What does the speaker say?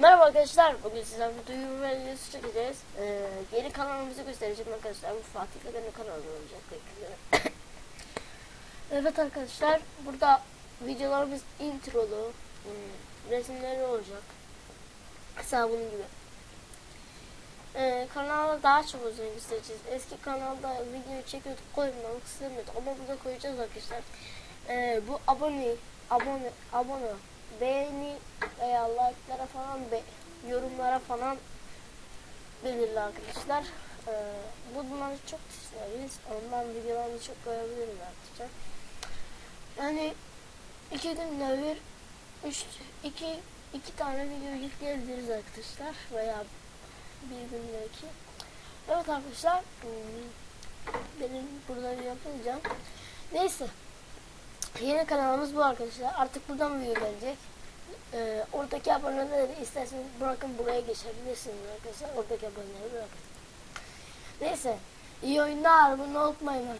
Merhaba arkadaşlar. Bugün sizlerle duyuru ve videosu çekeceğiz. Ee, yeni kanalımızı göstereceğim arkadaşlar. Bu Fatih Kader'in kanalı olacak. Evet arkadaşlar. Burada videolarımız introlu. hmm, resimleri olacak. Mesela bunun gibi. Ee, kanalda daha çok uzun göstereceğiz. Eski kanalda video çekiyorduk koymamak istemiyorduk ama burada koyacağız arkadaşlar. Ee, bu abone, abone, abone, beğeni veya like'lara falan be, yorumlara falan belirli arkadaşlar. Ee, bunları çok isteriz. Ondan videolarını çok koyabiliriz arkadaşlar. Yani iki günde bir üç, iki, iki tane video yükleyebiliriz arkadaşlar veya bir günde iki. Evet arkadaşlar hmm, benim burada yapacağım. Neyse. Yeni kanalımız bu arkadaşlar. Artık buradan video gelecek. Ee, oradaki aboneleri isterseniz bırakın buraya geçebilirsiniz arkadaşlar. Oradaki aboneleri bırakın. Neyse. İyi oyunlar. Bunu unutmayın.